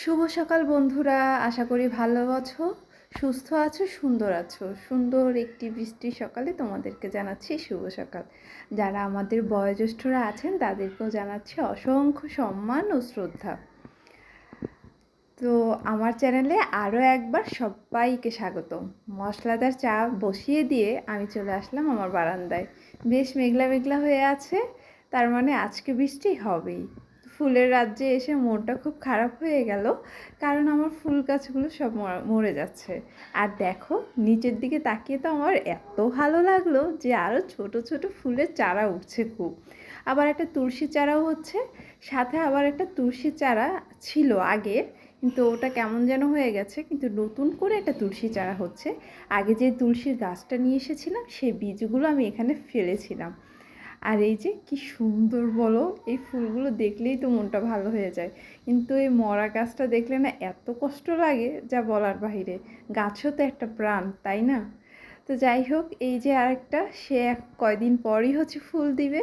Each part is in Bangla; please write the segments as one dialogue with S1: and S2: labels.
S1: শুভ সকাল বন্ধুরা, আশা করি ভালো আছো, সুস্থ আছো, সুন্দর আছো। সুন্দর একটি বৃষ্টির সকালে তোমাদেরকে জানাচ্ছি শুভ সকাল। যারা আমাদের বয়োজ্যেষ্ঠরা আছেন, তাদেরকেও জানাচ্ছি অসংখ্য সম্মান ও শ্রদ্ধা। তো আমার চ্যানেলে আরও একবার সবাইকে স্বাগত মশলাদার চা বসিয়ে দিয়ে আমি চলে আসলাম আমার বারান্দায়। বেশ মেঘলা মেঘলা হয়ে আছে, তার মানে আজকে বৃষ্টি হবেই। ফুলের রাজ্যে এসে মনটা খুব খারাপ হয়ে গেল, কারণ আমার ফুল গাছগুলো সব মরে যাচ্ছে। আর দেখো, নিচের দিকে তাকিয়ে তো আমার এত ভালো লাগল যে আরও ছোট ছোট ফুলের চারা উঠছে খুব। আবার একটা তুলসী চারাও হচ্ছে, সাথে আবার একটা তুলসী চারা ছিল আগের কিন্তু ওটা কেমন যেন হয়ে গেছে, কিন্তু নতুন করে একটা তুলসী চারা হচ্ছে। আগে যে তুলসীর গাছটা নিয়ে এসেছিলাম, সেই বীজগুলো আমি এখানে ফেলেছিলাম। আর এই যে কি সুন্দর বলো, এই ফুলগুলো দেখলেই তো মনটা ভালো হয়ে যায়। কিন্তু এই মরা গাছটা দেখলে না এত কষ্ট লাগে যা বলার বাহিরে। গাছও তো একটা প্রাণ, তাই না? তো যাই হোক, এই যে আরেকটা, সে এক কয়দিন পরই হচ্ছে ফুল দিবে।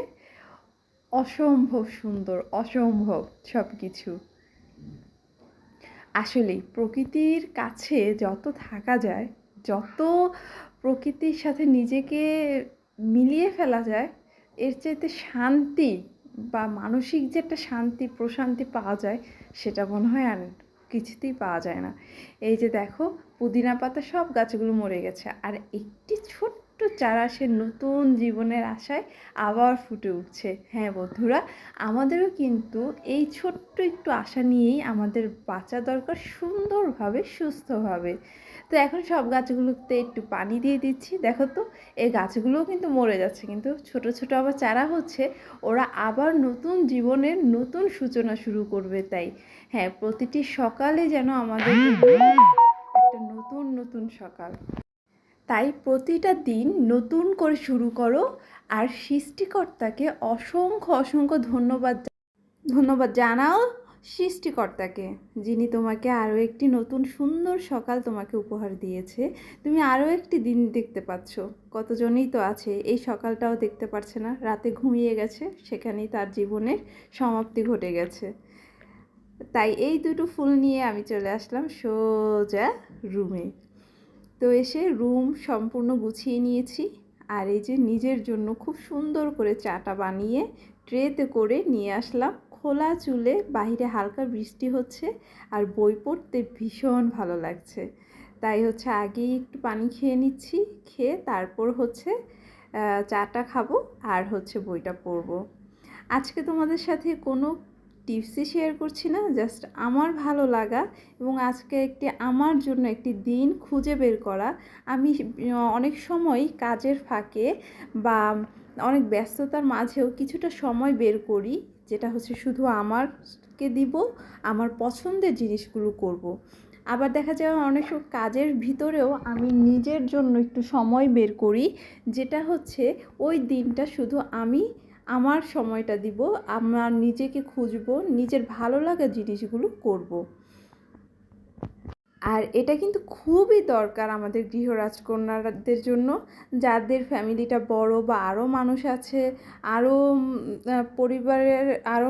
S1: অসম্ভব সুন্দর, অসম্ভব সব কিছু আসলেই প্রকৃতির কাছে যত থাকা যায়, যত প্রকৃতির সাথে নিজেকে মিলিয়ে ফেলা যায় এর চাইতে শান্তি বা মানসিক যে একটা শান্তি, প্রশান্তি পাওয়া যায়, সেটা মনে হয় আর কিছুতেই পাওয়া যায় না। এই যে দেখো, পুদিনা পাতা সব গাছগুলো মরে গেছে। আর একটি ছোট্ট চারা সে নতুন জীবনের আশায় আবার ফুটে উঠছে। হ্যাঁ বন্ধুরা, আমাদেরও কিন্তু এই ছোট্ট একটু আশা নিয়েই আমাদের বাঁচা দরকার সুন্দরভাবে, সুস্থভাবে। তো এখন সব গাছগুলোতে একটু পানি দিয়ে দিচ্ছি। দেখো তো এই গাছগুলোও কিন্তু মরে যাচ্ছে। কিন্তু ছোট ছোট আবার চারা হচ্ছে ওরা আবার নতুন জীবনের নতুন সূচনা শুরু করবে তাই। হ্যাঁ প্রতিটি সকালে যেন আমাদের একটা নতুন নতুন সকাল। তাই প্রতিটা দিন নতুন করে শুরু করো আর সৃষ্টিকর্তাকে অসংখ্য অসংখ্য ধন্যবাদ ধন্যবাদ জানাও। সৃষ্টিকর্তাকে, যিনি তোমাকে আরও একটি নতুন সুন্দর সকাল তোমাকে উপহার দিয়েছে। তুমি আরও একটি দিন দেখতে পাচ্ছ। কতজনই তো আছে, এই সকালটাও দেখতে পারছে না। রাতে ঘুমিয়ে গেছে, সেখানেই তার জীবনের সমাপ্তি ঘটে গেছে। তাই এই দুটো ফুল নিয়ে আমি চলে আসলাম সোজা রুমে। তো এসে রুম সম্পূর্ণ গুছিয়ে নিয়েছি। আর এই যে নিজের জন্য খুব সুন্দর করে চাটা বানিয়ে, ট্রেতে করে নিয়ে আসলাম খোলা চুলে বাহিরে হালকা বৃষ্টি হচ্ছে আর বই পড়তে ভীষণ ভালো লাগছে। তাই হচ্ছে আগেই একটু পানি খেয়ে নিচ্ছি, খেয়ে তারপর হচ্ছে চাটা খাব আর হচ্ছে বইটা পড়ব। আজকে তোমাদের সাথে কোনো টিপসই শেয়ার করছি না, জাস্ট আমার ভালো লাগা এবং আজকে একটি আমার জন্য একটি দিন খুঁজে বের করা। আমি অনেক সময় কাজের ফাঁকে বা অনেক ব্যস্ততার মাঝেও কিছুটা সময় বের করি যেটা হচ্ছে শুধু আমারকে দিব, আমার পছন্দের জিনিসগুলো করব। আবার দেখা যায় অনেক কাজের ভিতরেও আমি নিজের জন্য একটু সময় বের করি, যেটা হচ্ছে ওই দিনটা শুধু আমি আমার সময়টা দিব, আমার নিজেকে খুঁজব, নিজের ভালো লাগা জিনিসগুলো করব। আর এটা কিন্তু খুবই দরকার আমাদের গৃহ রাজকন্যাদের জন্য। যাদের ফ্যামিলিটা বড় বা আরও মানুষ আছে আরও পরিবারের আরও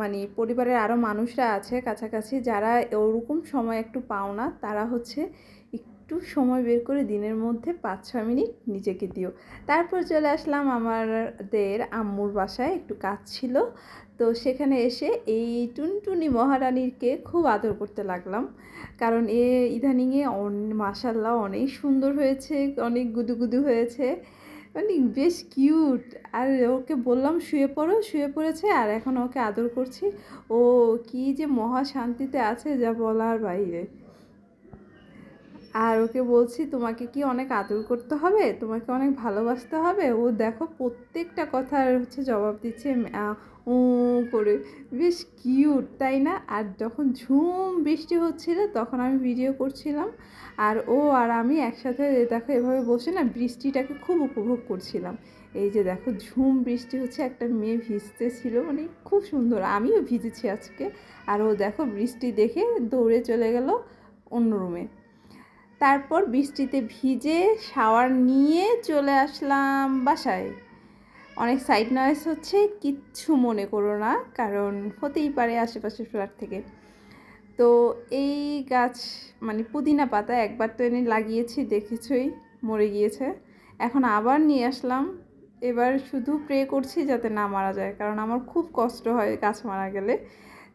S1: মানে পরিবারের আরও মানুষরা আছে কাছাকাছি, যারা ওরকম সময় একটু পাও না তারা হচ্ছে একটু সময় বের করে দিনের মধ্যে পাঁচ ছয় মিনিট নিজেকে দিও। তারপর চলে আসলাম আমাদের আম্মুর বাসায়, একটু কাজ ছিল। তো সেখানে এসে এই টুনটুনি মহারানীরকে খুব আদর করতে লাগলাম। কারণ এ ইদানিংয়ে মাসাল্লাহ অনেক সুন্দর হয়েছে, অনেক গুদুগুদু হয়েছে। মানে বেশ কিউট। আর ওকে বললাম, শুয়ে পড়ো, শুয়ে পড়েছে, আর এখন ওকে আদর করছি। ও কি যে মহা শান্তিতে আছে যা বলার বাইরে। আর ওকে বলছি, তোমাকে কি অনেক আদর করতে হবে? তোমাকে অনেক ভালোবাসতে হবে? ও দেখো প্রত্যেকটা কথার হচ্ছে জবাব দিচ্ছে ও করে। বেশ কিউট, তাই না? আর যখন ঝুম বৃষ্টি হচ্ছিল, তখন আমি ভিডিও করছিলাম। আর ও আর আমি একসাথে দেখো এভাবে বসে না, বৃষ্টিটাকে খুব উপভোগ করছিলাম। এই যে দেখো ঝুম বৃষ্টি হচ্ছে, একটা মেয়ে ভিজতে ছিল মানে খুব সুন্দর। আমিও ভিজেছি আজকে। আর ও দেখো বৃষ্টি দেখে দৌড়ে চলে গেল অন্য রুমে তারপর বৃষ্টিতে ভিজে শাওয়ার নিয়ে চলে আসলাম বাসায়। অনেক সাইড নয়েস হচ্ছে, কিচ্ছু মনে করো না, কারণ হতেই পারে আশেপাশের ফ্ল্যাট থেকে। তো এই গাছ মানে পুদিনা পাতা একবার তো এনে লাগিয়েছি, দেখেছই, মরে গিয়েছে। এখন আবার নিয়ে আসলাম। এবার শুধু প্রে করছি যাতে না মারা যায়, কারণ আমার খুব কষ্ট হয় গাছ মারা গেলে।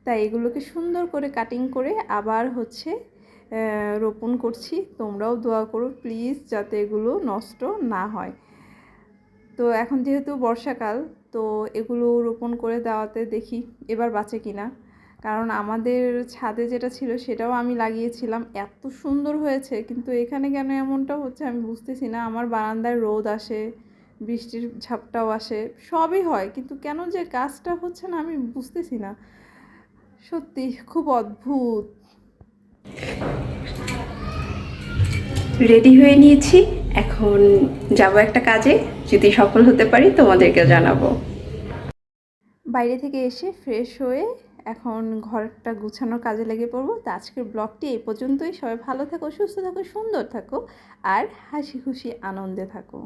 S1: তাই এগুলোকে সুন্দর করে কাটিং করে আবার হচ্ছে রোপণ করছি। তোমরাও দোয়া করো প্লিজ যাতে এগুলো নষ্ট না হয়। তো এখন যেহেতু বর্ষাকাল, তো এগুলো রোপণ করে দেওয়াতে দেখি এবার বাঁচে কিনা। কারণ আমাদের ছাদে যেটা ছিল, সেটাও আমি লাগিয়েছিলাম। এত সুন্দর হয়েছে, কিন্তু এখানে কেন এমনটা হচ্ছে আমি বুঝতেছি না। আমার বারান্দায় রোদ আসে, বৃষ্টির ঝাপটাও আসে, সবই হয়। কিন্তু কেন যে গাছটা হচ্ছে না, আমি বুঝতেছি না। সত্যি, খুব অদ্ভুত।
S2: রেডি হয়ে নিয়েছি। এখন যাব একটা কাজে। যদি সফল হতে পারি, তোমাদেরকে জানাব।
S1: বাইরে থেকে এসে ফ্রেশ হয়ে এখন ঘরটা গুছানোর কাজে লেগে পড়ব। তো আজকের ব্লগটি এই পর্যন্তই। সবাই ভালো থাকো, সুস্থ থাকো, সুন্দর থাকো, আর হাসি খুশি আনন্দে থাকো।